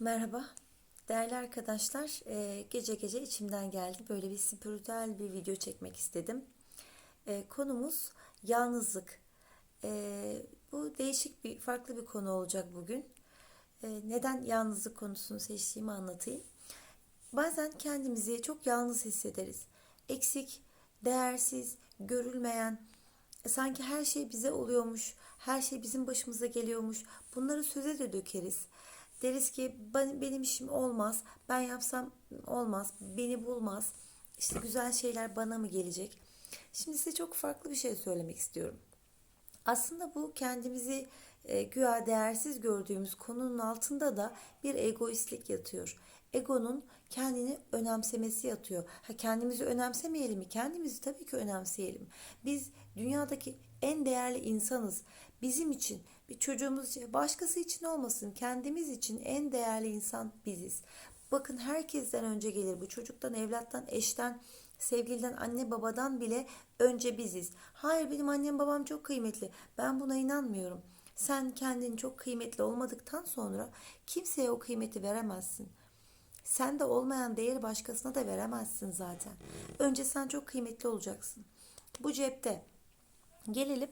Merhaba, değerli arkadaşlar. Ee, gece gece içimden geldi. Böyle bir spiritüel bir video çekmek istedim. Ee, konumuz yalnızlık. Ee, bu değişik bir, farklı bir konu olacak bugün. Neden yalnızlık konusunu seçtiğimi anlatayım. Bazen kendimizi çok yalnız hissederiz. Eksik, değersiz, görülmeyen, sanki her şey bize oluyormuş, her şey bizim başımıza geliyormuş. Bunları söze de dökeriz. Deriz ki ben, benim işim olmaz, ben yapsam olmaz, beni bulmaz. İşte güzel şeyler bana mı gelecek? Şimdi size çok farklı bir şey söylemek istiyorum. Aslında bu kendimizi e, güya değersiz gördüğümüz konunun altında da bir egoistlik yatıyor. Egonun kendini önemsemesi yatıyor. Ha kendimizi önemsemeyelim mi? Kendimizi tabii ki önemseyelim. Biz dünyadaki en değerli insanız. Bizim için, bir çocuğumuz için, başkası için olmasın. Kendimiz için en değerli insan biziz. Bakın herkesten önce gelir bu çocuktan, evlattan, eşten, sevgiliden, anne babadan bile önce biziz. Hayır benim annem babam çok kıymetli. Ben buna inanmıyorum. Sen kendini çok kıymetli olmadıktan sonra kimseye o kıymeti veremezsin. Sen de olmayan değeri başkasına da veremezsin zaten. Önce sen çok kıymetli olacaksın. Bu cepte. Gelelim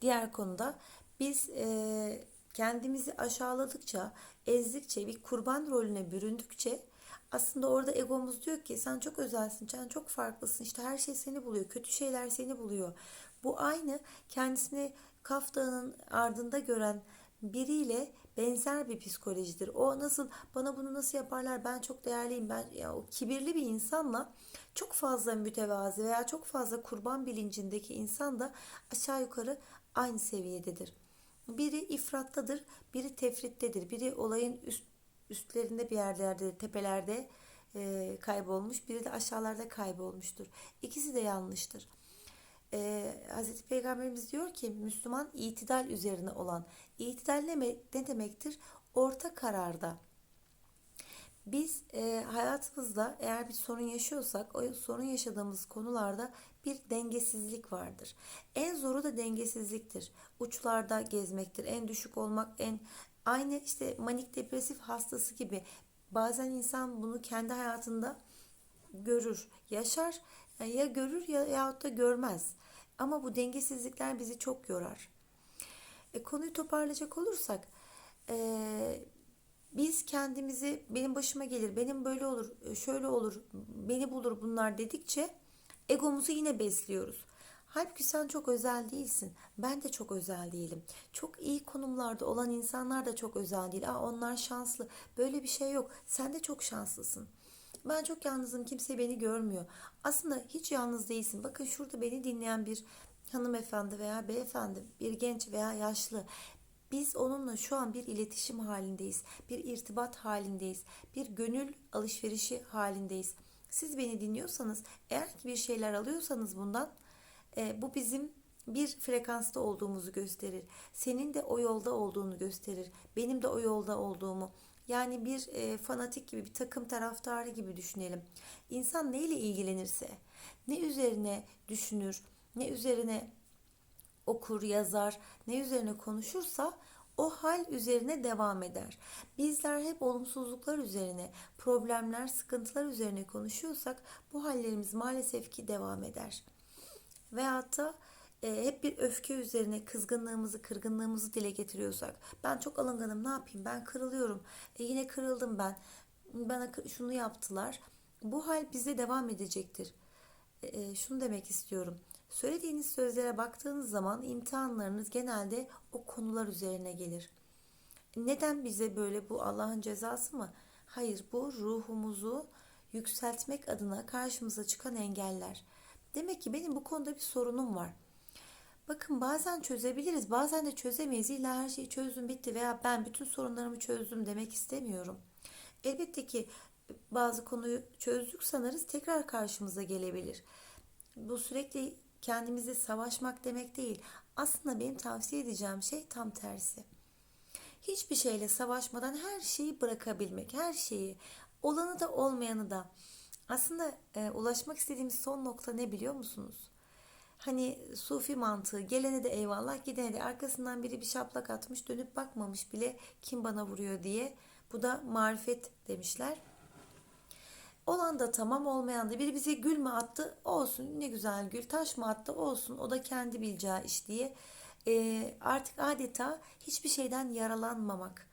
diğer konuda. Biz e, kendimizi aşağıladıkça, ezdikçe, bir kurban rolüne büründükçe aslında orada egomuz diyor ki sen çok özelsin, sen çok farklısın. İşte her şey seni buluyor, kötü şeyler seni buluyor. Bu aynı kendisini Kaf ardında gören biriyle benzer bir psikolojidir. O nasıl bana bunu nasıl yaparlar ben çok değerliyim ben ya o kibirli bir insanla çok fazla mütevazi veya çok fazla kurban bilincindeki insan da aşağı yukarı aynı seviyededir. Biri ifrattadır, biri tefrittedir. Biri olayın üst, üstlerinde bir yerlerde, tepelerde e, kaybolmuş, biri de aşağılarda kaybolmuştur. İkisi de yanlıştır e, Hazreti Peygamberimiz diyor ki Müslüman itidal üzerine olan. İtidal ne, ne demektir? Orta kararda. Biz e, hayatımızda eğer bir sorun yaşıyorsak o sorun yaşadığımız konularda bir dengesizlik vardır. En zoru da dengesizliktir. Uçlarda gezmektir. En düşük olmak, en aynı işte manik depresif hastası gibi. Bazen insan bunu kendi hayatında görür, yaşar. Yani ya görür ya yahut da görmez. Ama bu dengesizlikler bizi çok yorar. E, konuyu toparlayacak olursak e, biz kendimizi benim başıma gelir, benim böyle olur, e, şöyle olur, beni bulur bunlar dedikçe egomuzu yine besliyoruz. Halbuki sen çok özel değilsin. Ben de çok özel değilim. Çok iyi konumlarda olan insanlar da çok özel değil. Aa, onlar şanslı. Böyle bir şey yok. Sen de çok şanslısın. Ben çok yalnızım. Kimse beni görmüyor. Aslında hiç yalnız değilsin. Bakın şurada beni dinleyen bir hanımefendi veya beyefendi, bir genç veya yaşlı. Biz onunla şu an bir iletişim halindeyiz. Bir irtibat halindeyiz. Bir gönül alışverişi halindeyiz. Siz beni dinliyorsanız, eğer ki bir şeyler alıyorsanız bundan e, bu bizim bir frekansta olduğumuzu gösterir. Senin de o yolda olduğunu gösterir. Benim de o yolda olduğumu. Yani bir e, fanatik gibi, bir takım taraftarı gibi düşünelim. İnsan neyle ilgilenirse, ne üzerine düşünür, ne üzerine okur, yazar, ne üzerine konuşursa o hal üzerine devam eder. Bizler hep olumsuzluklar üzerine, problemler, sıkıntılar üzerine konuşuyorsak bu hallerimiz maalesef ki devam eder. Veyahut da e, hep bir öfke üzerine kızgınlığımızı, kırgınlığımızı dile getiriyorsak, ben çok alınganım, ne yapayım, ben kırılıyorum, e, yine kırıldım ben, bana şunu yaptılar. Bu hal bize devam edecektir. E, e, şunu demek istiyorum. Söylediğiniz sözlere baktığınız zaman imtihanlarınız genelde o konular üzerine gelir. Neden bize böyle bu Allah'ın cezası mı? Hayır bu ruhumuzu yükseltmek adına karşımıza çıkan engeller. Demek ki benim bu konuda bir sorunum var. Bakın bazen çözebiliriz, bazen de çözemeyiz. İlla her şeyi çözdüm bitti veya ben bütün sorunlarımı çözdüm demek istemiyorum. Elbette ki bazı konuyu çözdük sanırız tekrar karşımıza gelebilir. Bu sürekli kendimizi savaşmak demek değil. Aslında benim tavsiye edeceğim şey tam tersi. Hiçbir şeyle savaşmadan her şeyi bırakabilmek, her şeyi, olanı da olmayanı da. Aslında e, ulaşmak istediğimiz son nokta ne biliyor musunuz? Hani sufi mantığı gelene de eyvallah gidene de arkasından biri bir şaplak atmış dönüp bakmamış bile kim bana vuruyor diye Bu da marifet demişler. Olan da tamam olmayan da. Biri bize gül mü attı? Olsun. Ne güzel gül. Taş mı attı? Olsun. O da kendi bileceği iş diye. Ee, artık adeta hiçbir şeyden yaralanmamak.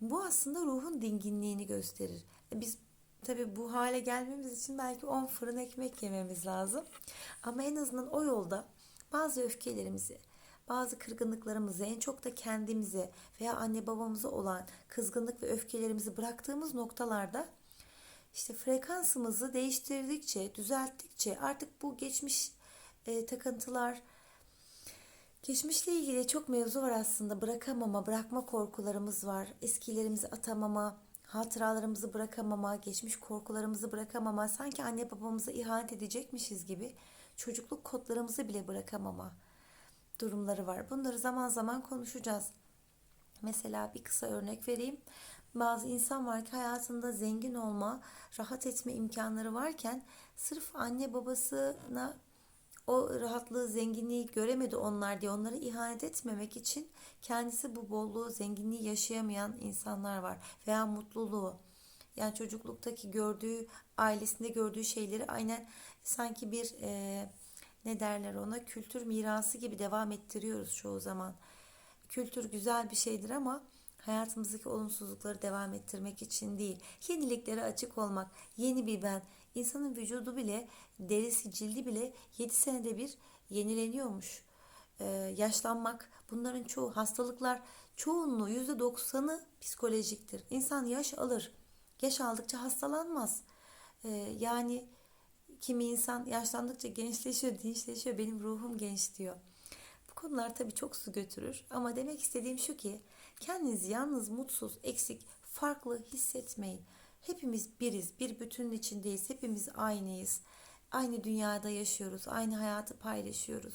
Bu aslında ruhun dinginliğini gösterir. E, biz tabi bu hale gelmemiz için belki 10 fırın ekmek yememiz lazım. Ama en azından o yolda bazı öfkelerimizi bazı kırgınlıklarımızı en çok da kendimize veya anne babamıza olan kızgınlık ve öfkelerimizi bıraktığımız noktalarda işte frekansımızı değiştirdikçe, düzelttikçe artık bu geçmiş e, takıntılar, geçmişle ilgili çok mevzu var aslında. Bırakamama, bırakma korkularımız var. Eskilerimizi atamama, hatıralarımızı bırakamama, geçmiş korkularımızı bırakamama, sanki anne babamıza ihanet edecekmişiz gibi çocukluk kodlarımızı bile bırakamama durumları var. Bunları zaman zaman konuşacağız. Mesela bir kısa örnek vereyim. Bazı insan var ki hayatında zengin olma, rahat etme imkanları varken sırf anne babasına o rahatlığı, zenginliği göremedi onlar diye onlara ihanet etmemek için kendisi bu bolluğu, zenginliği yaşayamayan insanlar var veya mutluluğu. Yani çocukluktaki gördüğü, ailesinde gördüğü şeyleri aynen sanki bir e, ne derler ona kültür mirası gibi devam ettiriyoruz çoğu zaman. Kültür güzel bir şeydir ama hayatımızdaki olumsuzlukları devam ettirmek için değil. Yeniliklere açık olmak, yeni bir ben. İnsanın vücudu bile, derisi, cildi bile 7 senede bir yenileniyormuş. Ee, yaşlanmak, bunların çoğu hastalıklar, çoğunluğu %90'ı psikolojiktir. İnsan yaş alır. Yaş aldıkça hastalanmaz. Ee, yani kimi insan yaşlandıkça gençleşiyor, dinçleşiyor. Benim ruhum genç diyor. Bu konular tabii çok su götürür ama demek istediğim şu ki kendinizi yalnız, mutsuz, eksik, farklı hissetmeyin. Hepimiz biriz, bir bütünün içindeyiz. Hepimiz aynıyız. Aynı dünyada yaşıyoruz, aynı hayatı paylaşıyoruz.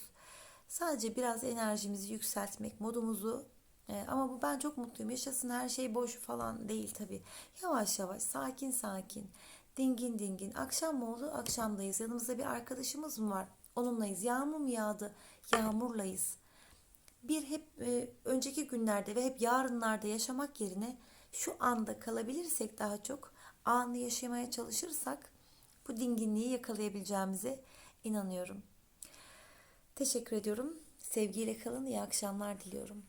Sadece biraz enerjimizi yükseltmek, modumuzu e, ama bu ben çok mutluyum. Yaşasın her şey boş falan değil tabii. Yavaş yavaş, sakin sakin, dingin dingin. Akşam mı oldu? Akşamdayız. Yanımızda bir arkadaşımız mı var? Onunlayız. Yağmur mu yağdı? Yağmurlayız. Bir hep e, önceki günlerde ve hep yarınlarda yaşamak yerine şu anda kalabilirsek daha çok anı yaşamaya çalışırsak bu dinginliği yakalayabileceğimize inanıyorum. Teşekkür ediyorum. Sevgiyle kalın. İyi akşamlar diliyorum.